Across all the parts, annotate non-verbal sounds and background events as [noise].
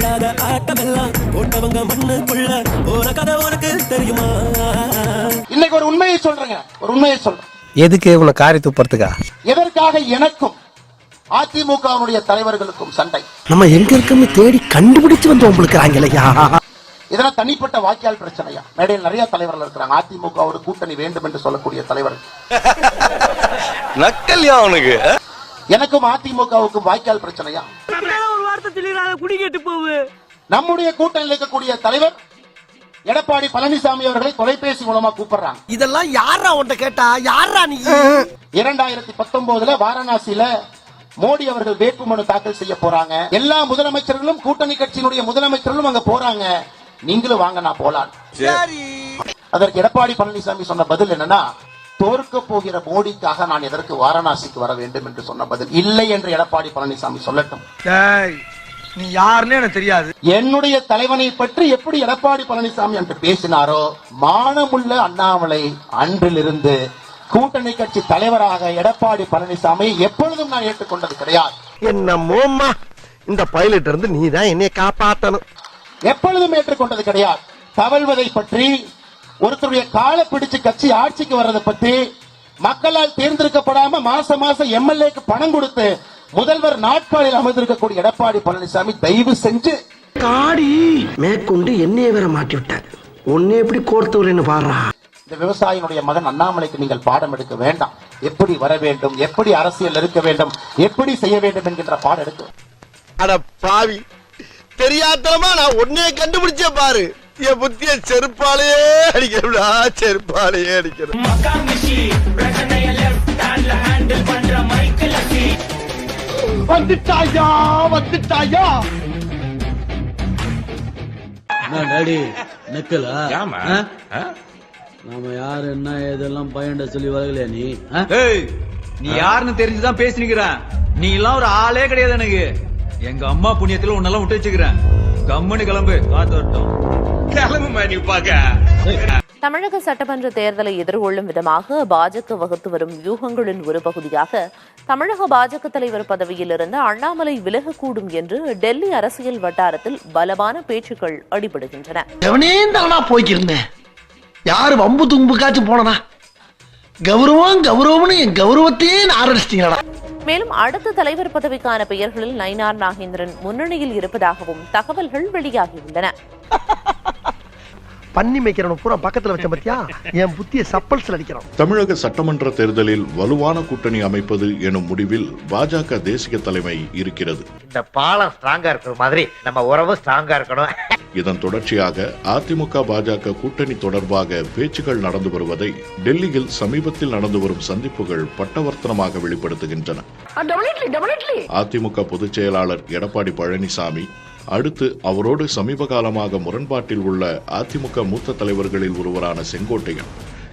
ஆடாத ஆட்டமெல்லாம் போட்டவங்க மண்ணுக்குள்ள போற கதை உனக்கு தெரியுமா? இன்னைக்கு ஒரு உண்மையை சொல்றேங்க. ஒரு உண்மையை சொல்றேன். எதுக்கு உன்னை காரி துப்புறதுக்கா? எதற்காக எனக்கும் அதிமுகவினுடைய தலைவர்களுக்கும் சண்டை? நம்ம எங்க இருக்கோம்னு தேடி கண்டுபிடிச்சு வந்து உங்களுக்கு இதெல்லாம் தனிப்பட்ட வாக்கியால் பிரச்சனையா? மேடையில் நிறைய தலைவர்கள் இருக்கிறாங்க. அதிமுகவோட கூட்டணி வேண்டும் என்று சொல்லக்கூடிய தலைவர்கள். நக்கல்யா அவனுக்கு எனக்கும் அதிமுகவுக்கும் வாய்க்கால் பிரச்சனையா? சொல்லிடுறாங்க குடி கேட்டு போவு நம்முடைய கூட்டணியில் இருக்கக்கூடிய தலைவர் எடப்பாடி பழனிசாமி அவர்களை தொலைபேசி மூலமா கூப்பிடுறாங்க. இதெல்லாம் யாரா உன்ட்ட கேட்டா? யாரா நீ? இரண்டாயிரத்தி பத்தொன்பதுல வாரணாசியில மோடி அவர்கள் வேட்புமனு தாக்கல் செய்ய போறாங்க. எல்லா முதலமைச்சர்களும் கூட்டணி கட்சியினுடைய முதலமைச்சர்களும் அங்க போறாங்க. நீங்களும் வாங்க நான் போலாம் அதற்கு எடப்பாடி பழனிசாமி சொன்ன பதில் என்னன்னா தோற்க போகிற மோடிக்காக நான் எதற்கு வாரணாசிக்கு வர வேண்டும் என்று சொன்ன பதில் இல்லை என்று எடப்பாடி பழனிசாமி சொல்லட்டும். நீ யாருன்னு எனக்கு தெரியாது. என்னுடைய தலைவனை பற்றி எப்படி எடப்பாடி பழனிசாமி என்று பேசினாரோ மானமுள்ள அண்ணாமலை அன்றிலிருந்து கூட்டணி கட்சி தலைவராக எடப்பாடி பழனிசாமி எப்பொழுதும் நான் ஏற்றுக்கொண்டது கிடையாது. என்ன மோம்மா இந்த பைலட் இருந்து நீ தான் என்னைய காப்பாத்தணும். எப்பொழுதும் ஏற்றுக்கொண்டது கிடையாது. தவழ்வதை பற்றி ஒருத்தருடைய காலை பிடிச்சு கட்சி ஆட்சிக்கு வர்றதை பற்றி மக்களால் தேர்ந்தெடுக்கப்படாம மாசம் மாசம் எம்எல்ஏக்கு பணம் கொடுத்து முதல்வர் நாட்காலில் அமர்ந்திருக்கக்கூடிய எடப்பாடி பழனிசாமி தயவு செஞ்சு காடி. மேற்கொண்டு என்னைய வேற மாட்டி விட்டாரு உன்னை எப்படி கோர்த்து வரேன்னு பாடுறா இந்த விவசாயினுடைய மகன் அண்ணாமலைக்கு நீங்கள் பாடம் எடுக்க வேண்டாம். எப்படி வர வேண்டும் எப்படி அரசியல் இருக்க வேண்டும் எப்படி செய்ய வேண்டும் என்கின்ற பாடம் எடுக்க அட பாவி. தெரியாதனமா நான் உன்னைய கண்டுபிடிச்சே பாரு. என் புத்திய செருப்பாலேயே அடிக்கிறா செருப்பாலேயே அடிக்கிறேன் வந்துட்டாயா வந்துட்டாயா? டாடி நக்கலா? நாம யாரு என்ன இதெல்லாம் பையன்ட சொல்லி வளரலையா நீ? நீ யாருன்னு தெரிஞ்சுதான் பேசினுக்கிறேன் நீ எல்லாம் ஒரு ஆளே கிடையாது எனக்கு. எங்க அம்மா புண்ணியத்துல உன்னெல்லாம் விட்டு வச்சுக்கிறேன். கம்முன்னு கிளம்பு காத்து வரட்டும். தமிழக சட்டமன்ற தேர்தலை எதிர்கொள்ளும் விதமாக பாஜக வகுத்து வரும் வியூகங்களின் ஒரு பகுதியாக தமிழக பாஜக தலைவர் பதவியிலிருந்து அண்ணாமலை விலகக்கூடும் என்று டெல்லி அரசியல் வட்டாரத்தில் பலமான பேச்சுக்கள் அடிபடுகின்றன. போய்க்கிருந்தேன் யாரு வம்பு தும்புக்காச்சும் போனனா? கௌரவம் கௌரவம்னு என் கௌரவத்தையே ஆரம்பிச்சிட்டீங்களா மேலும் அடுத்த தலைவர் பதவிக்கான பெயர்களில் நயினார் நாகேந்திரன் முன்னணியில் இருப்பதாகவும் தகவல்கள் வெளியாகியுள்ளன. பண்ணி மேய்க்கிறவன பூரா பக்கத்துல வச்ச பத்தியா? என் புத்திய சப்பல்ஸ்ல அடிக்கிறான். தமிழக சட்டமன்ற தேர்தலில் வலுவான கூட்டணி அமைப்பது எனும் முடிவில் பாஜக தேசிய தலைமை இருக்கிறது. இந்த பாலம் ஸ்ட்ராங்கா இருக்கிற மாதிரி நம்ம உறவு ஸ்ட்ராங்கா இருக்கணும். இதன் தொடர்ச்சியாக அதிமுக பாஜக கூட்டணி தொடர்பாக பேச்சுக்கள் நடந்து வருவதை டெல்லியில் சமீபத்தில் நடந்து வரும் சந்திப்புகள் பட்டவர்த்தனமாக வெளிப்படுத்துகின்றன. அதிமுக பொதுச் செயலாளர் எடப்பாடி பழனிசாமி அடுத்து அவரோடு சமீப காலமாக முரண்பாட்டில் உள்ள அதிமுக மூத்த தலைவர்களில் ஒருவரான செங்கோட்டையன்.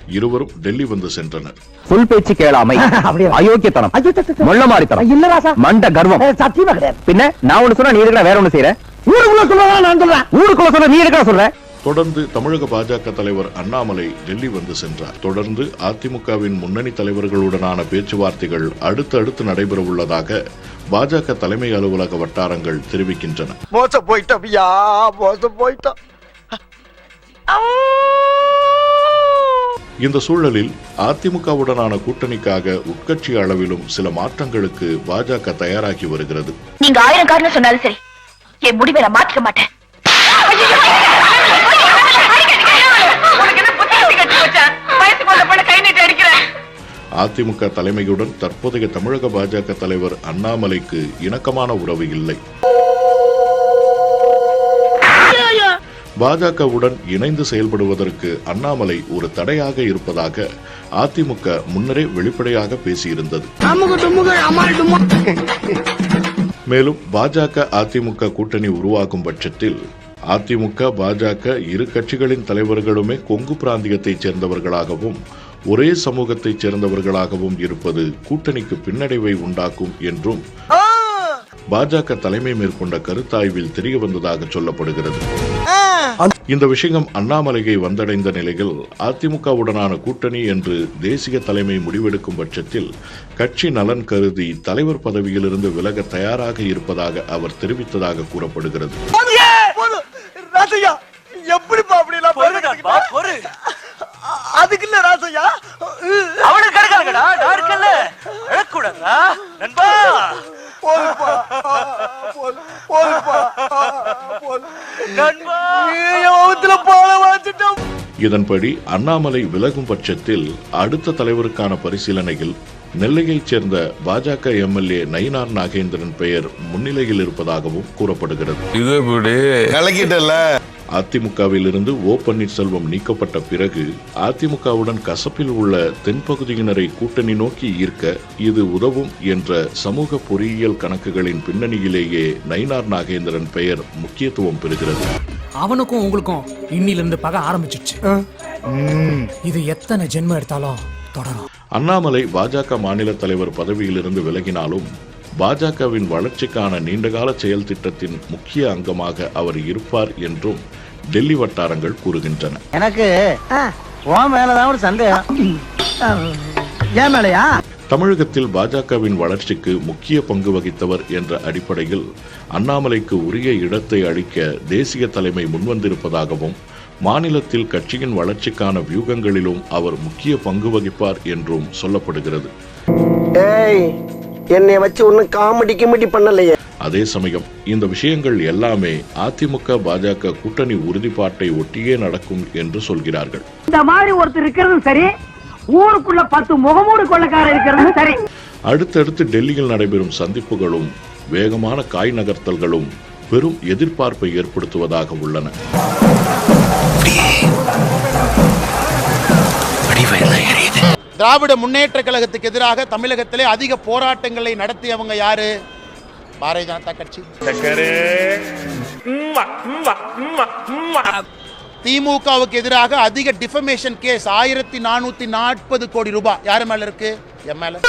இருவரும் டெல்லி வந்து சென்றனர். சொல் பேச்சு கேளாமை [laughs] அயோக்கியத்தனம் மொள்ளமாரித்தனம் இல்ல மண்ட கர்வம். சத்தியமா கிடையாது. பின்ன நான் ஒண்ணு சொன்னா நீ இருக்கா வேற ஒண்ணு செய்யற? ஊருக்குள்ள சொல்லுவா நான் சொல்றேன். ஊருக்குள்ள சொன்னா நீ இருக்கா சொல்ற? தொடர்ந்து தமிழக பாஜக தலைவர் அண்ணாமலை டெல்லி வந்து சென்றார். தொடர்ந்து அதிமுகவின் முன்னணி தலைவர்களுடனான பேச்சுவார்த்தைகள் அடுத்தடுத்து நடைபெற உள்ளதாக பாஜக தலைமை அலுவலக வட்டாரங்கள் தெரிவிக்கின்றன. போயிட்டோம். போயிட்டோம். இந்த சூழலில் அதிமுகவுடனான கூட்டணிக்காக உட்கட்சி அளவிலும் சில மாற்றங்களுக்கு பாஜக தயாராகி வருகிறது. நீங்க ஆயிரம் காரணம் சொன்னாலும் சரி என் முடிவை நான் மாற்றிக்க மாட்டேன். அதிமுக தலைமையுடன் தற்போதைய தமிழக பாஜக தலைவர் அண்ணாமலைக்கு இணக்கமான உறவு இல்லை. பாஜகவுடன் இணைந்து செயல்படுவதற்கு அண்ணாமலை ஒரு தடையாக இருப்பதாக அதிமுக முன்னரே வெளிப்படையாக பேசியிருந்தது. மேலும் பாஜக அதிமுக கூட்டணி உருவாகும் பட்சத்தில் அதிமுக பாஜக இரு கட்சிகளின் தலைவர்களுமே கொங்கு பிராந்தியத்தைச் சேர்ந்தவர்களாகவும் ஒரே சமூகத்தைச் சேர்ந்தவர்களாகவும் இருப்பது கூட்டணிக்கு பின்னடைவை உண்டாக்கும் என்றும் பாஜக தலைமை மேற்கொண்ட கருத்தாய்வில் தெரிய வந்ததாக சொல்லப்படுகிறது. இந்த விஷயம் அண்ணாமலையை வந்தடைந்த நிலையில் அதிமுகவுடனான கூட்டணி என்று தேசிய தலைமை முடிவெடுக்கும் பட்சத்தில் கட்சி நலன் கருதி தலைவர் பதவியிலிருந்து விலக தயாராக இருப்பதாக அவர் தெரிவித்ததாக கூறப்படுகிறது ராசையா எப்படிப்பா அப்படி எல்லாம் அதுக்கு இல்ல ராசையா? அவனுக்கு கிடைக்காதுடா நான் இருக்கல எழக்கூடாதா நண்பா? போதுப்பா போதும் போதுப்பா போதும். நண்பா? பால வாச்சிட்டோம் இதன்படி அண்ணாமலை விலகும் பட்சத்தில் அடுத்த தலைவருக்கான பரிசீலனையில் நெல்லையைச் சேர்ந்த பாஜக எம்எல்ஏ நயினார் நாகேந்திரன் பெயர் முன்னிலையில் இருப்பதாகவும் கூறப்படுகிறது. கலக்கிட்டல அதிமுகவிலிருந்து ஓ பன்னீர்செல்வம் நீக்கப்பட்ட பிறகு அதிமுகவுடன் கசப்பில் உள்ள தென்பகுதியினரை கூட்டணி நோக்கி ஈர்க்க இது உதவும் என்ற சமூக பொறியியல் கணக்குகளின் பின்னணியிலேயே நயினார் நாகேந்திரன் பெயர் முக்கியத்துவம் பெறுகிறது. அவனுக்கும் உங்களுக்கும் இன்னில இருந்து பகை ஆரம்பிச்சிடுச்சு. இது எத்தனை ஜென்மம் எடுத்தாலும் தொடரும். அண்ணாமலை பாஜக மாநில தலைவர் பதவியிலிருந்து விலகினாலும் பாஜகவின் வளர்ச்சிக்கான நீண்டகால செயல் திட்டத்தின் முக்கிய அங்கமாக அவர் இருப்பார் என்றும் டெல்லி வட்டாரங்கள் கூறுகின்றன. எனக்கு உன் மேலதான் ஒரு சந்தேகம். தமிழகத்தில் பாஜகவின் வளர்ச்சிக்கு முக்கிய பங்கு வகித்தவர் என்ற அடிப்படையில் அண்ணாமலைக்கு உரிய இடத்தை அளிக்க தேசிய தலைமை முன்வந்திருப்பதாகவும் மாநிலத்தில் கட்சியின் வளர்ச்சிக்கான வியூகங்களிலும் அவர் முக்கிய பங்கு வகிப்பார் என்றும் சொல்லப்படுகிறது. என்னை வச்சு ஒன்னும் காமெடி கிமெடி பண்ணலையே. அதே சமயம் இந்த விஷயங்கள் எல்லாமே அதிமுக பாஜக கூட்டணி உறுதிப்பாட்டை ஒட்டியே நடக்கும் என்று சொல்கிறார்கள். இந்த மாதிரி ஒருத்தர் இருக்கிறதும் சரி ஊருக்குள்ள பத்து முகமூடு கொள்ளக்காரர் இருக்கிறதும் சரி. அடுத்தடுத்து டெல்லியில் நடைபெறும் சந்திப்புகளும் வேகமான காய் நகர்த்தல்களும் பெரும் எதிர்பார்ப்பை ஏற்படுத்துவதாக உள்ளன. திராவிட முன்னேற்ற கழகத்துக்கு எதிராக தமிழகத்திலே அதிக போராட்டங்களை நடத்தியவங்க யாரு? பாரதிய ஜனதா கட்சி. திமுகவுக்கு எதிராக அதிக டிஃபமேஷன் கேஸ் ஆயிரத்தி நானூத்தி நாற்பது கோடி ரூபாய். யாரு மேல இருக்கு? என் மேல.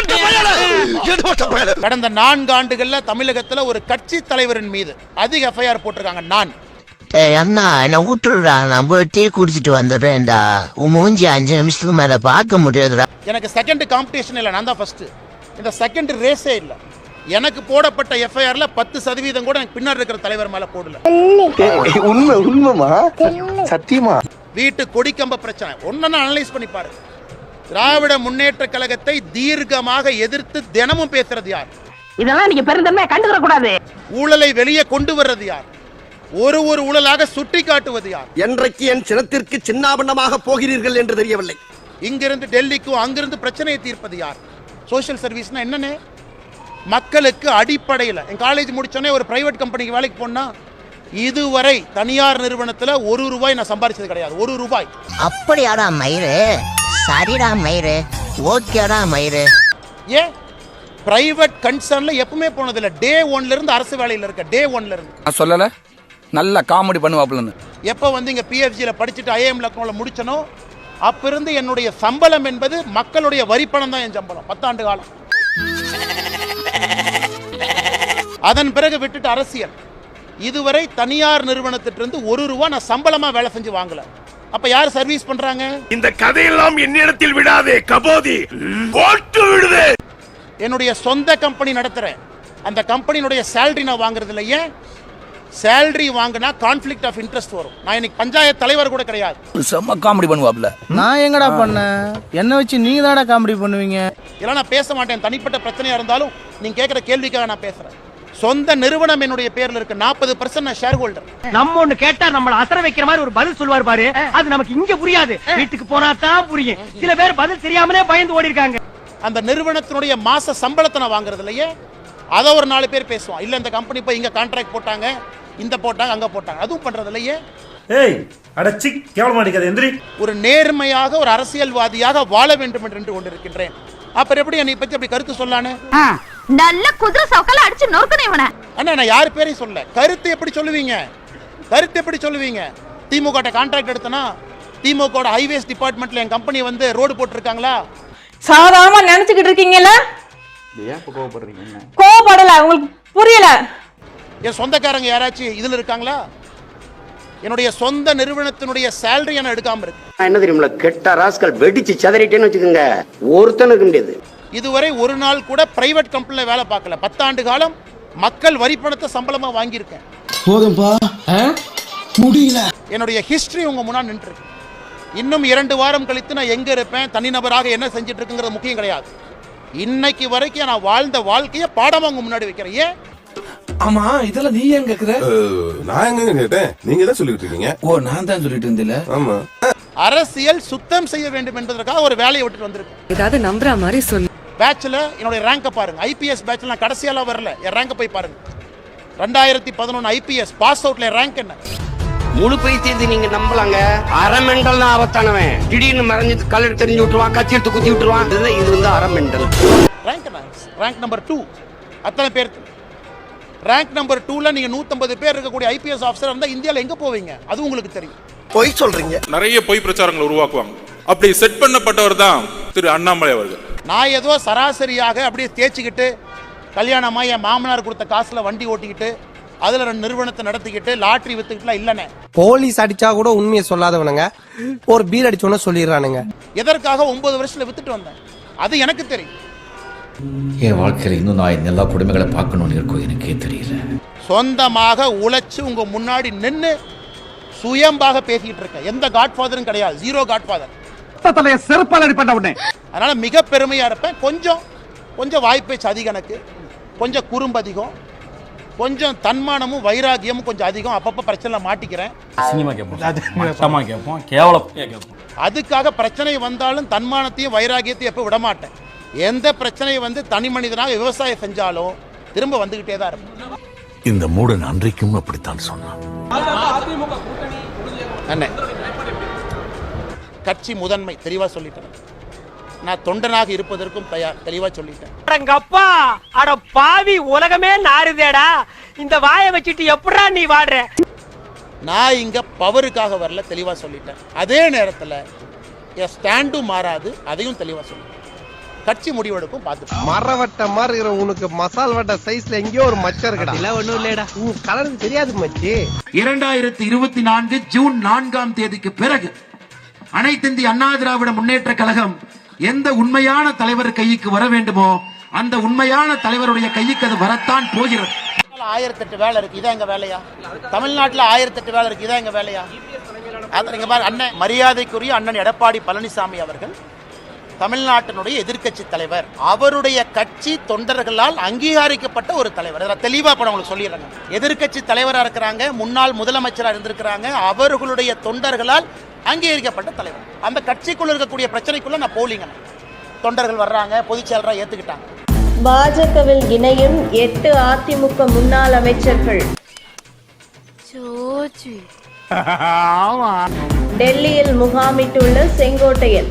கடந்த நான்கு ஆண்டுகள்ல தமிழகத்துல ஒரு கட்சி தலைவரின் மீது அதிக எஃப்ஐஆர் போட்டிருக்காங்க. நான். அண்ணா என்ன விட்டுடுறா. நான் போய் டீ குடிச்சிட்டு வந்துடுறேன்டா. உன் மூஞ்சி அஞ்சு நிமிஷத்துக்கு மேல பார்க்க முடியாதுடா. எனக்கு செகண்ட் காம்படிஷன் இல்லை. நான் தான் ஃபர்ஸ்ட் இந்த செகண்ட் ரேஸே இல்லை. எனக்கு போடப்பட்ட எஃப்ஐஆர்ல பத்து சதவீதம் கூட எனக்கு பின்னாடி இருக்கிற தலைவர் மேல போடல. உண்மை உண்மைமா சத்தியமா? வீட்டு கொடிக்கம்ப பிரச்சனை. ஒன்னு அனலைஸ் பண்ணி பாரு. திராவிட முன்னேற்ற கழகத்தை தீர்க்கமாக எதிர்த்து தினமும் பேசுறது யார்? இதெல்லாம் நீங்க பெருந்தன்மையா கண்டுக்கிற கூடாது ஊழலை வெளியே கொண்டு வர்றது யார்? ஒரு ஒரு ஊழலாக சுட்டி காட்டுவது யார்? என்றைக்கு என் சினத்திற்கு சின்னாபண்ணமாக போகிறீர்கள் என்று தெரியவில்லை. இங்கிருந்து டெல்லிக்கும் அங்கிருந்து பிரச்சனையை தீர்ப்பது யார்? சோஷியல் சர்வீஸ்னா என்னன்னு? மக்களுக்கு அடிப்படையில். என் காலேஜ் முடிச்சோடனே ஒரு பிரைவேட் கம்பெனிக்கு வேலைக்கு போனா இதுவரை தனியார் நிறுவனத்தில் ஒரு ரூபாய் நான் சம்பாரிச்சது கிடையாது. ஒரு ரூபாய். அப்படியாடா மயிறு? சரிடா மயிறு. ஓகேடா மயிறு. ஏன்? பிரைவேட் கன்சர்ன்ல எப்பவுமே போனதில்லை. டே ஒன்ல இருந்து அரசு வேலையில் இருக்க. டே ஒன்ல இருந்து. நான் சொல்லல. நல்ல காமெடி பண்ணுவாப்லன்னு எப்போ வந்து இங்கே பிஎஃப்ஜியில் படிச்சுட்டு ஐஏஎம் லக்னோவில் முடிச்சனோ அப்ப இருந்து என்னுடைய சம்பளம் என்பது மக்களுடைய வரி பணம் தான் என் சம்பளம் பத்தாண்டு காலம். அதன் பிறகு விட்டுட்டு அரசியல். இதுவரை தனியார் நிறுவனத்திட்டிருந்து ஒரு ரூபா நான் சம்பளமா வேலை செஞ்சு வாங்கல. அப்ப யார் சர்வீஸ் பண்றாங்க? இந்த கதையெல்லாம் என்னிடத்தில் விடாதே கபோதி. போட்டு விடுதே. என்னுடைய சொந்த கம்பெனி நடத்துறேன். அந்த கம்பெனியினுடைய சேலரி நான் வாங்குறது இல்லை ஏன்? சேலரி வாங்கினா கான்ஃப்ளிக்ட் ஆஃப் இன்ட்ரெஸ்ட் வரும். நான் இன்னைக்கு பஞ்சாயத்து தலைவர் கூட கிடையாது. செம்ம காமெடி பண்ணுவாப்ல. நான் எங்கடா பண்ணேன் என்ன வச்சு நீங்க தானடா காமெடி பண்ணுவீங்க? இதெல்லாம் நான் பேச மாட்டேன். தனிப்பட்ட பிரச்சனையா இருந்தாலும் நீங்க கேட்குற கேள்விக்காக நான் பேசுறேன். சொந்த நிறுவனம் என்னுடைய பேர்ல இருக்கு. நாற்பது பர்சன்ட் நான் ஷேர் ஹோல்டர் நம்ம ஒண்ணு கேட்டா நம்மள அசர வைக்கிற மாதிரி ஒரு பதில் சொல்லுவார் பாரு. அது நமக்கு இங்க புரியாது. வீட்டுக்கு போனா தான் புரியும். சில பேர் பதில் தெரியாமலே பயந்து ஓடி இருக்காங்க அந்த நிறுவனத்தினுடைய மாச சம்பளத்தை நான் வாங்குறது இல்லையே? அதை ஒரு நாலு பேர் பேசுவான். இல்ல இந்த கம்பெனி போய் இங்க கான்ட்ராக்ட் போட்டாங்க இந்த போட்டாங்க அங்க போட்டாங்க. அதுவும் பண்றது இல்லையே. ஏய் அடச்சி கேவலமா அடிக்காத எந்திரி. ஒரு நேர்மையாக ஒரு அரசியல்வாதியாக வாழ வேண்டும் என்று கொண்டிருக்கின்றேன். அப்புறம் எப்படி என்னை பத்தி அப்படி கருத்து சொல்லானு நல்ல குதிரை சவுக்கல அடிச்சு நொறுக்கணும் இவனை. அண்ணா நான் யார் பேரையும் சொல்ல கருத்து எப்படி சொல்லுவீங்க? கருத்து எப்படி சொல்லுவீங்க? திமுக கான்ட்ராக்ட் எடுத்தனா திமுக ஹைவேஸ் டிபார்ட்மெண்ட்ல என் கம்பெனி வந்து ரோடு போட்டிருக்காங்களா? சாதாரணமா நினைச்சுக்கிட்டு கோவப்படல உங்களுக்கு புரியல. என் சொந்தக்காரங்க யாராச்சும் இதுல இருக்காங்களா? என்னுடைய சொந்த நிறுவனத்தினுடைய சேலரி நான் எடுக்காம இருக்கு. என்ன தெரியுமில கெட்ட ராஸ்கல் வெடிச்சு சதறிட்டேன்னு வச்சுக்கோங்க ஒருத்தனுக்கு முடியாது இதுவரை ஒரு நாள் கூட பிரைவேட் கம்பெனில வேலை பார்க்கல. பத்தாண்டு காலம் மக்கள் வரி பணத்தை சம்பளமா வாங்கியிருக்கேன். போதும்பா முடியல. என்னுடைய ஹிஸ்டரி உங்க முன்னாடி நின்று இன்னும் இரண்டு வாரம் கழித்து நான் எங்க இருப்பேன்? தனிநபராக என்ன செஞ்சுட்டு இருக்குங்கிறது முக்கியம் கிடையாது. இன்னைக்கு வரைக்கும் நான் வாழ்ந்த வாழ்க்கையை பாடமா உங்க முன்னாடி வைக்கிறேன். ஏன்? ஆமா இதெல்லாம் நீ ஏன் கேக்குற? நான் எங்க கேட்டேன்? நீங்க தான் சொல்லிட்டு இருக்கீங்க. ஓ நான் தான் சொல்லிட்டு இருந்தில ஆமா. அரசியல் சுத்தம் செய்ய வேண்டும் என்பதற்காக ஒரு வேலையை விட்டுட்டு வந்திருக்கேன் ஏதாவது நம்புற மாதிரி சொல்லு பேட்ச்ல என்னுடைய ரேங்கை பாருங்க. ஐபிஎஸ் பேட்ச்ல நான் கடைசியாலாம் வரல. என் ரேங்கை போய் பாருங்க. ரெண்டாயிரத்தி பதினொன்று ஐபிஎஸ் பாஸ் அவுட்ல ரேங்க் என்ன? முழு பைத்தியத்தை நீங்க நம்பலாங்க. அறமெண்டல் ஆபத்தானவன். திடீர்னு மறைஞ்சு கலர் தெரிஞ்சு விட்டுருவான் கச்சி எடுத்து குத்தி விட்டுருவான். இது வந்து அறமெண்டல் ரேங்க் ரேங்க் நம்பர் டூ அத்தனை பேர். ரேங்க் நம்பர் டூல நீங்க 150 பேர் இருக்கக்கூடிய ஐபிஎஸ் ஆஃபீஸர் இருந்தா இந்தியாவில் எங்க போவீங்க? அது உங்களுக்கு தெரியும். பொய் சொல்றீங்க. நிறைய பொய் பிரச்சாரங்களை உருவாக்குவாங்க. அப்படி செட் பண்ணப்பட்டவர் தான் திரு அண்ணாமலை அவர்கள். நான் ஏதோ சராசரியாக அப்படியே தேய்ச்சிக்கிட்டு கல்யாணமா என் மாமனார் கொடுத்த காசுல வண்டி ஓட்டிக்கிட்டு அதுல ரெண்டு நிறுவனத்தை நடத்திக்கிட்டு லாட்டரி வித்துக்கிட்டுலாம் இல்லைண்ணே போலீஸ் அடிச்சா கூட உண்மையை சொல்லாதவனுங்க. ஒரு பீர் அடிச்சோன்னு சொல்லிடுறானுங்க. எதற்காக ஒன்பது வருஷத்துல வித்துட்டு வந்தேன்? அது எனக்கு தெரியும். என் வாழ்க்கையில இன்னும் நான் எல்லா குடும்பங்களை பார்க்கணும்னு இருக்கோ எனக்கே தெரியல. சொந்தமாக உழைச்சு உங்க முன்னாடி நின்னு சுயம்பாக பேசிக்கிட்டு இருக்கேன். எந்த காட்ஃபாதரும் கிடையாது. ஜீரோ காட்ஃபாதர் செருப்பால் அடிப்பட்ட உடனே. அதனால மிக பெருமையா இருப்பேன். கொஞ்சம் கொஞ்சம் வாய்ப்பேச்சு அதிகம் எனக்கு. கொஞ்சம் குறும்பு அதிகம் கொஞ்சம் தன்மானமும் வைராகியமும் கொஞ்சம் அதிகம். அப்பப்போ பிரச்சனை மாட்டிக்கிறேன். சினிமா கேட்போம் கேட்போம் கேவலம். கேட்போம் அதுக்காக பிரச்சனை வந்தாலும் தன்மானத்தையும் வைராகியத்தையும் எப்போ விட மாட்டேன் எந்த பிரச்சனை வந்து தனி மனிதனாக விவசாயம் செஞ்சாலும் திரும்ப வந்துகிட்டே தான் இருப்பேன். இந்த மூடன் அன்றைக்கும் அப்படித்தான் சொன்னான். அண்ணே கட்சி முதன்மை தெளிவா சொல்லிட்டேன். நான் தொண்டனாக இருப்பதற்கும் தயார் தெளிவா சொல்லிட்டேன். அப்பா அட பாவி உலகமே நாறுதேடா. இந்த வாயை வச்சுட்டு எப்படா நீ வாடுற? நான் இங்க பவருக்காக வரல தெளிவா சொல்லிட்டேன். அதே நேரத்துல என் ஸ்டாண்டும் மாறாது அதையும் தெளிவா சொல்லிட்டேன். கட்சி முடிவெடுக்கும் பார்த்து மரவட்ட மாதிரி இருக்கிற உனக்கு மசால் வட்ட சைஸ்ல எங்கேயோ ஒரு மச்சம் இருக்குடா. இல்ல ஒண்ணும் இல்லடா உன் கலர் தெரியாது மச்சி. இரண்டாயிரத்தி இருபத்தி நான்கு ஜூன் நான்காம் தேதிக்கு பிறகு அனைத்திந்திய அண்ணா திராவிட முன்னேற்ற கழகம் எந்த உண்மையான தலைவர் கைக்கு வர வேண்டுமோ அந்த உண்மையான தலைவருடைய கைக்கு அது வரத்தான் போகிறது. ஆயிரத்தி எட்டு வேலை இருக்கு. இதான் எங்க வேலையா? தமிழ்நாட்டில் ஆயிரத்தி எட்டு வேலை இருக்கு. இதான் எங்க வேலையா? அண்ணன் மரியாதைக்குரிய அண்ணன் எடப்பாடி பழனிசாமி அவர்கள் தமிழ்நாட்டினுடைய எதிர்க்கட்சி தலைவர். அவருடைய கட்சி தொண்டர்களால் அங்கீகரிக்கப்பட்ட ஒரு தலைவர். இதை தெளிவா உங்களுக்கு சொல்லிடுறாங்க. எதிர்க்கட்சி தலைவராக இருக்கிறாங்க முன்னாள் முதலமைச்சராக இருந்திருக்கிறாங்க. அவர்களுடைய தொண்டர்களால் அங்கீகரிக்கப்பட்ட தலைவர். அந்த கட்சிக்குள்ள இருக்கக்கூடிய பிரச்சனைக்குள்ள நான் போலிங்க தொண்டர்கள் வர்றாங்க பொதுச் செயலரா ஏத்துக்கிட்டாங்க. பாஜகவில் இணையும் எட்டு அதிமுக முன்னாள் அமைச்சர்கள். டெல்லியில் முகாமிட்டுள்ள செங்கோட்டையன்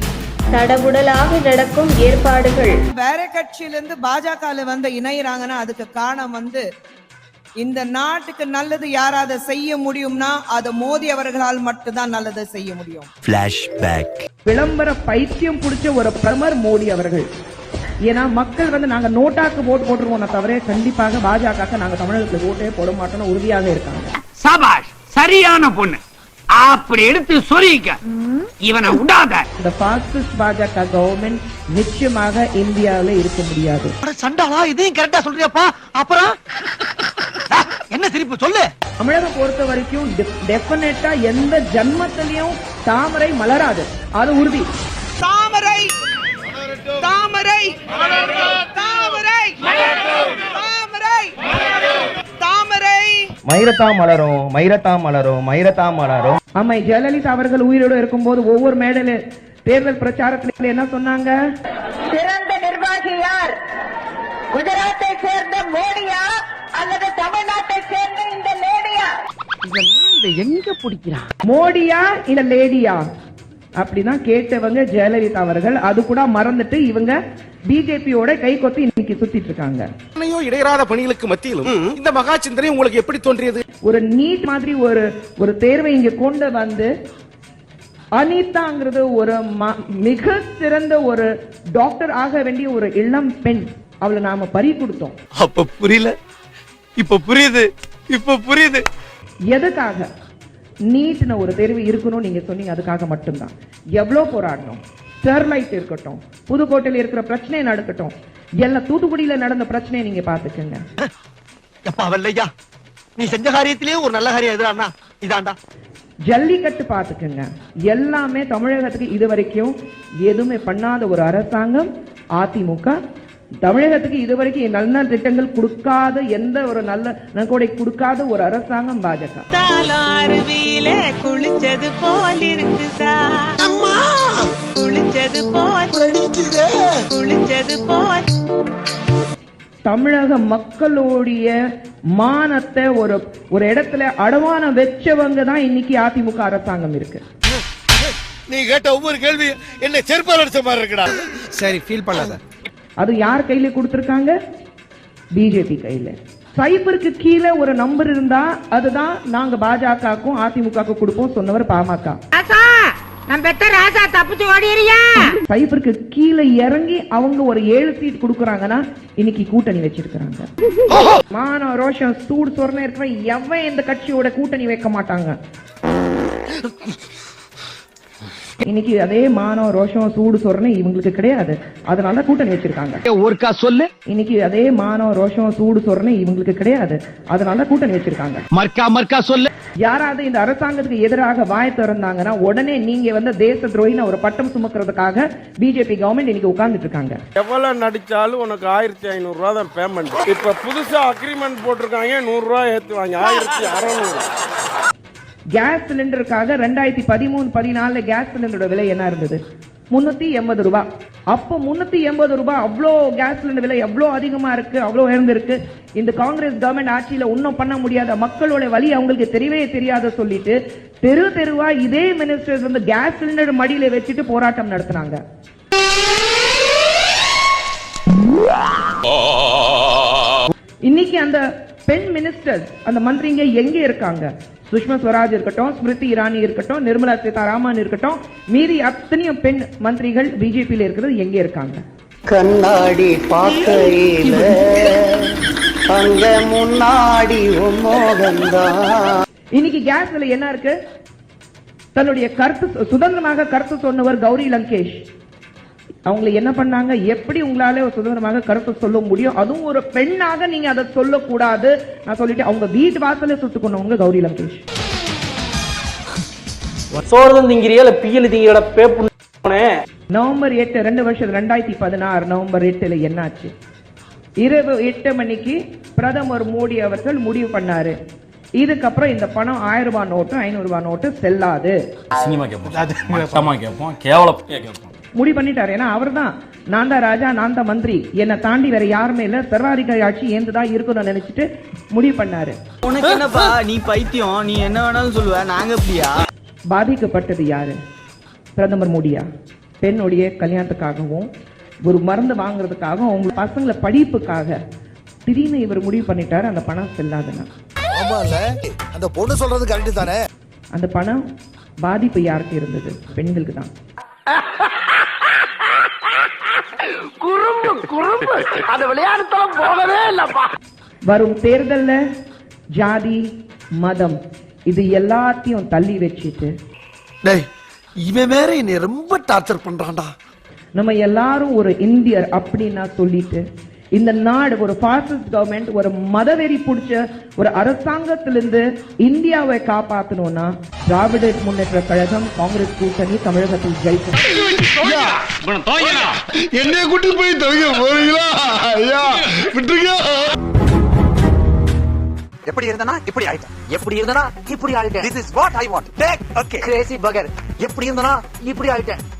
தடபுடலாக நடக்கும் ஏற்பாடுகள். வேற கட்சியில இருந்து பாஜக வந்து இணையறாங்கன்னா அதுக்கு காரணம் வந்து இந்த நாட்டுக்கு நல்லது யாராவது செய்ய முடியும்னா அது மோடி அவர்களால் மட்டும்தான் நல்லது செய்ய முடியும். விளம்பர பைத்தியம் பிடிச்ச ஒரு பிரதமர் மோடி அவர்கள். ஏன்னா மக்கள் வந்து நாங்க நோட்டாக்கு ஓட்டு போட்டுருவோம் தவிர கண்டிப்பாக பாஜக நாங்க தமிழகத்துக்கு ஓட்டே போட மாட்டோம்னு உறுதியாக இருக்காங்க. சபாஷ் சரியான பொண்ணு. அப்படி எடுத்து சொல்லிக்க. இவனை விடாத. இந்த பாசிஸ்ட் பாஜக கவர்மெண்ட் நிச்சயமாக இந்தியாவில இருக்க முடியாது. சண்டாளா இதையும் கரெக்டா சொல்றியாப்பா? அப்புறம்? என்ன சிரிப்பு சொல்லு. தமிழகம் பொறுத்த வரைக்கும் டெபினட்டா எந்த ஜன்மத்திலையும் தாமரை மலராது. அது உறுதி. தாமரை தாமரை தாமரை தாமரை தாமரை. மயிரத்தா மலரும் மயிரத்தா மலரும் மயிரத்தா மலரும். ஆமா ஜெயலலிதா அவர்கள் உயிரோடு இருக்கும்போது ஒவ்வொரு மேடையில தேர்தல் பிரச்சாரத்துல என்ன சொன்னாங்க? சிறந்த நிர்வாகி யார் குஜராத்தை சேர்ந்த மோடியா அல்லது மோடியா இல்ல லேடியா? அப்படிதான் கேட்டவங்க ஜெயலலிதா அவர்கள் அது கூட மறந்துட்டு இவங்க பிஜேபியோட கை கொத்தி இன்னைக்கு சுத்திட்டு இருக்காங்க. இடையராத பணிகளுக்கு மத்தியிலும் இந்த மகா சிந்தனை உங்களுக்கு எப்படி தோன்றியது? ஒரு நீட் மாதிரி ஒரு ஒரு தேர்வை இங்க கொண்டு வந்து அனிதாங்கிறது ஒரு ம- மிக சிறந்த ஒரு டாக்டர் ஆக வேண்டிய ஒரு இளம் பெண். அவளை நாம பறி கொடுத்தோம். அப்ப புரியல. இப்ப புரியுது. இப்ப புரியுது. எதுக்காக? நீட்னு ஒரு தேர்வு இருக்கணும் நீங்க சொன்னீங்க அதுக்காக மட்டும்தான். எவ்வளோ போராடணும்? ஸ்டெர்லைட் இருக்கட்டும் புதுக்கோட்டையில் இருக்கிற பிரச்சனை நடக்கட்டும் எல்லாம் தூத்துக்குடியில நடந்த பிரச்சனையை நீங்க எப்பா வெள்ளையா? நீ செஞ்ச காரியத்திலேயே ஒரு நல்ல காரியம் எதுனா இதாண்டா. ஜல்லிக்கட்டு பாத்துக்குங்க எல்லாமே தமிழகத்துக்கு இது வரைக்கும் எதுவுமே பண்ணாத ஒரு அரசாங்கம் அதிமுக தமிழகத்துக்கு இதுவரைக்கும் நல்ல திட்டங்கள் கொடுக்காத எந்த ஒரு நல்ல நன்கொடை கொடுக்காத ஒரு அரசாங்கம் பாஜக. குளிச்சது போல் இருக்குதா குளிச்சது போல் குளிச்சது. போல். தமிழக மக்களுடைய மானத்தை ஒரு ஒரு இடத்துல அடமானம் வச்சவங்க தான் இன்னைக்கு அதிமுக அரசாங்கம் இருக்கு. நீ கேட்ட ஒவ்வொரு கேள்வி என்ன செருப்பால் அடிச்ச மாதிரி இருக்குடா. சரி ஃபீல் பண்ணாத. அது யார் கையில கொடுத்திருக்காங்க? பிஜேபி கையில. சைபருக்கு கீழே ஒரு நம்பர் இருந்தா அதுதான் நாங்க பாஜகவுக்கும் அதிமுகவுக்கும் கொடுப்போம் சொன்னவர் பாமக. சைபருக்கு கீழே இறங்கி அவங்க ஒரு ஏழு சீட் கொடுக்கறாங்கன்னா இன்னைக்கு கூட்டணி வச்சிருக்காங்க மான ரோஷம் சூடு சொரணை இருக்கிற எவன் இந்த கட்சியோட கூட்டணி வைக்க மாட்டாங்க? இன்னைக்கு அதே மானம் ரோஷம் சூடு சொரணை இவங்களுக்கு கிடையாது. அதனால கூட்டணி வச்சிருக்காங்க. ஒருக்கா சொல்லு. இன்னைக்கு அதே மானம் ரோஷம் சூடு சொரணை இவங்களுக்கு கிடையாது. அதனால கூட்டணி வச்சிருக்காங்க. மர்க்கா மர்க்கா சொல்லு. யாராவது இந்த அரசாங்கத்துக்கு எதிராக வாய் திறந்தாங்கன்னா உடனே நீங்க வந்து தேச துரோகின ஒரு பட்டம் சுமக்கிறதுக்காக பிஜேபி கவர்மெண்ட் இன்னைக்கு உட்கார்ந்துட்டு இருக்காங்க. எவ்வளவு நடிச்சாலும் உனக்கு ஆயிரத்தி ஐநூறு ரூபா தான் பேமெண்ட் இப்ப புதுசா அக்ரிமெண்ட் போட்டிருக்காங்க நூறு ரூபாய் ஏத்துவாங்க ஆயிரத்தி அறநூறு. கேஸ் சிலிண்டருக்காக ரெண்டாயிரத்தி பதிமூணு பதினாலு கேஸ் சிலிண்டரோட விலை என்ன இருந்தது? முன்னூத்தி எண்பது ரூபா. அப்போ முன்னூத்தி எண்பது ரூபாய் அவ்வளோ கேஸ் சிலிண்டர் விலை எவ்வளோ அதிகமா இருக்கு அவ்வளோ உயர்ந்திருக்கு? இந்த காங்கிரஸ் கவர்மெண்ட் ஆட்சியில ஒன்றும் பண்ண முடியாத மக்களோட வழி அவங்களுக்கு தெரியவே தெரியாத சொல்லிட்டு தெரு தெருவா இதே மினிஸ்டர்ஸ் வந்து கேஸ் சிலிண்டர் மடியில வச்சுட்டு போராட்டம் நடத்துனாங்க. இன்னைக்கு அந்த பெண் மினிஸ்டர் அந்த மந்திரிங்க எங்க இருக்காங்க? சுஷ்மா ஸ்வராஜ் இருக்கட்டும் ஸ்மிருதி இரானி இருக்கட்டும் நிர்மலா சீதாராமன் இருக்கட்டும் மீறி அத்தனையும் பெண் மந்திரிகள் பிஜேபியில இருக்கிறது எங்க இருக்காங்க? கண்ணாடி பார்க்கையில அங்க முன்னாடி இன்னைக்கு கேஸ் விலை என்ன இருக்கு? தன்னுடைய கருத்து சுதந்திரமாக கருத்து சொன்னவர் கௌரி லங்கேஷ். அவங்களை என்ன பண்ணாங்க? எப்படி உங்களால ஒரு சுதந்திரமாக கருத்து சொல்ல முடியும்? அதுவும் ஒரு பெண்ணாக நீங்க அதை சொல்லக்கூடாது. நான் சொல்லிட்டு அவங்க வீட்டு வாசல்ல சுட்டு கொண்டவங்க கௌரி லங்கேஷ். திங்கிறியா இல்ல பியல் திங்கிற பேப்பு நவம்பர் எட்டு ரெண்டு வருஷம் ரெண்டாயிரத்தி பதினாறு நவம்பர் எட்டுல என்னாச்சு? இரவு எட்டு மணிக்கு பிரதமர் மோடி அவர்கள் முடிவு பண்ணாரு. இதுக்கப்புறம் இந்த பணம் ஆயிரம் ரூபாய் நோட்டு ஐநூறு ரூபாய் நோட்டு செல்லாது. சினிமா முடிவு பண்ணிட்டாரு. ஏன்னா அவர்தான். நான் தான் ராஜா நான் தான் மந்திரி. என்னை தாண்டி வேற யாருமே இல்ல. சர்வாதிகாரி ஆட்சி ஏந்துதான் இருக்கணும்னு நினைச்சிட்டு முடிவு பண்ணாரு. உனக்கு என்னப்பா? நீ பைத்தியம். நீ என்ன வேணாலும் சொல்லுவ. நாங்க அப்படியா பாதிக்கப்பட்டது யாரு? பிரதமர் மோடியா? பெண்ணுடைய கல்யாணத்துக்காகவும் ஒரு மருந்து வாங்குறதுக்காகவும் அவங்க பசங்களை படிப்புக்காக திடீர்னு இவர் முடிவு பண்ணிட்டாரு. அந்த பணம் செல்லாதுன்னா. அந்த பொண்ணு சொல்றது கரெக்ட் தானே? அந்த பணம் பாதிப்பு யாருக்கு இருந்தது? பெண்களுக்கு தான். [laughs] குறும்பு. அந்த விளையாட்டுத்தலம் போகவே இல்லப்பா. வரும் தேர்தல்ல ஜாதி மதம் இது எல்லாத்தையும் தள்ளி வச்சுட்டு டேய் இவன் வேற என்னை ரொம்ப டார்ச்சர் பண்றான்டா. நம்ம எல்லாரும் ஒரு இந்தியர் அப்படின்னா சொல்லிட்டு இந்த நாடு ஒரு பாசிஸ்ட் கவர்மெண்ட் ஒரு மதவெறி பிடிச்ச ஒரு அரசாங்கத்திலிருந்து இந்தியாவை காப்பாத்தணும்னா திராவிட முன்னேற்ற கழகம் காங்கிரஸ் கூட்டணி தமிழகத்தில் ஜெயிக்கும். என்னைய கூட்டி போய் தவிக்க போறீங்களா? ஐயா விட்டுருங்க. எப்படி இருந்தனா? இப்படி ஆயிட்டேன். எப்படி இருந்தனா? இப்படி ஆயிட்டேன். This is what I want take okay crazy பகர் எப்படி இருந்தனா? இப்படி ஆயிட்டேன்.